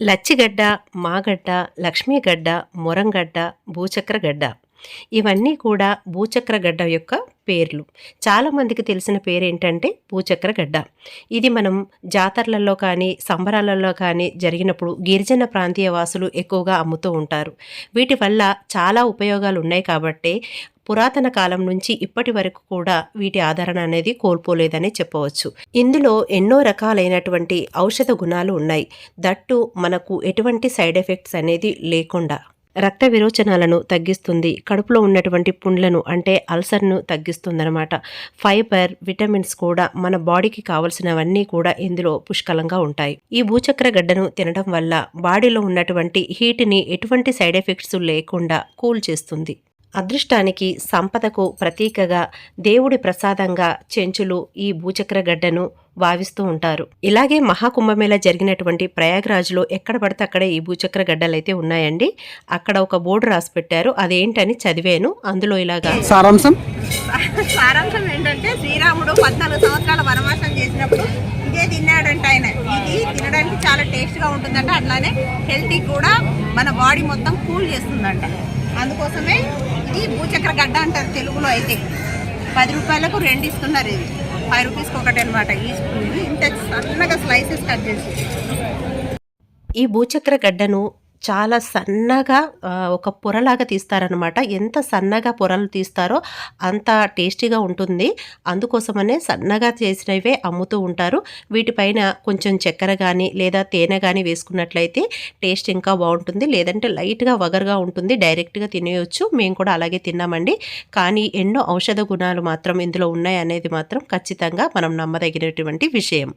లచ్చిగడ్డ మాగడ్డ లక్ష్మీగడ్డ మొరంగడ్డ భూచక్రగడ్డ. ఇవన్నీ కూడా భూచక్రగడ్డ యొక్క పేర్లు. చాలామందికి తెలిసిన పేరు ఏంటంటే భూచక్రగడ్డ. ఇది మనం జాతరలలో కానీ సంబరాలలో కానీ జరిగినప్పుడు గిరిజన ప్రాంతీయ వాసులు ఎక్కువగా అమ్ముతూ ఉంటారు. వీటి వల్ల చాలా ఉపయోగాలు ఉన్నాయి కాబట్టి పురాతన కాలం నుంచి ఇప్పటి వరకు కూడా వీటి ఆదరణ అనేది కోల్పోలేదని చెప్పవచ్చు. ఇందులో ఎన్నో రకాలైనటువంటి ఔషధ గుణాలు ఉన్నాయి. దట్టు మనకు ఎటువంటి సైడ్ ఎఫెక్ట్స్ అనేది లేకుండా రక్త విరోచనాలను తగ్గిస్తుంది. కడుపులో ఉన్నటువంటి పుండ్లను అంటే అల్సర్ను తగ్గిస్తుందనమాట ఫైబర్ విటమిన్స్ కూడా మన బాడీకి కావలసినవన్నీ కూడా ఇందులో పుష్కలంగా ఉంటాయి. ఈ భూచక్ర గడ్డను తినడం వల్ల బాడీలో ఉన్నటువంటి హీట్ని ఎటువంటి సైడ్ ఎఫెక్ట్స్ లేకుండా కూల్ చేస్తుంది. అదృష్టానికి సంపదకు ప్రతీకగా దేవుడి ప్రసాదంగా చెంచులు ఈ భూచక్ర గడ్డను భావిస్తూ ఉంటారు. ఇలాగే మహాకుంభమేళ జరిగినటువంటి ప్రయాగ్రాజ్లో ఎక్కడ పడితే అక్కడే ఈ భూచక్ర గడ్డలు అయితే ఉన్నాయండి. అక్కడ ఒక బోర్డు రాసి పెట్టారు. అదేంటని చదివాను. అందులో ఇలాగా సారాంశం? సారాంశం ఏంటంటే శ్రీరాముడు పద్నాలుగు సంవత్సరాల చాలా టేస్ట్గా ఉంటుందంట. అట్లానే హెల్తీ కూడా మన బాడీ మొత్తం కూల్ చేస్తుందంట. అందుకోసమే ఈ భూచక్ర గడ్డ అంటారు తెలుగులో అయితే. పది రూపాయలకు రెండు ఇస్తున్నారు ఇది. ఫైవ్ రూపీస్కి ఒకటి అనమాట ఈ స్పూన్ ఇంత సన్నగా స్లైసెస్ కట్ చేసి. ఈ భూచక్ర గడ్డను చాలా సన్నగా ఒక పొరలాగా తీస్తారనమాట ఎంత సన్నగా పొరలు తీస్తారో అంత టేస్టీగా ఉంటుంది. అందుకోసమనే సన్నగా చేసినవే అమ్ముతూ ఉంటారు. వీటిపైన కొంచెం చక్కెర కానీ లేదా తేనె కానీ వేసుకున్నట్లయితే టేస్ట్ ఇంకా బాగుంటుంది. లేదంటే లైట్గా వగరుగా ఉంటుంది. డైరెక్ట్గా తినేయొచ్చు. మేము కూడా అలాగే తిన్నామండి. కానీ ఎన్నో ఔషధ గుణాలు మాత్రం ఇందులో ఉన్నాయి అనేది మాత్రం ఖచ్చితంగా మనం నమ్మదగినటువంటి విషయం.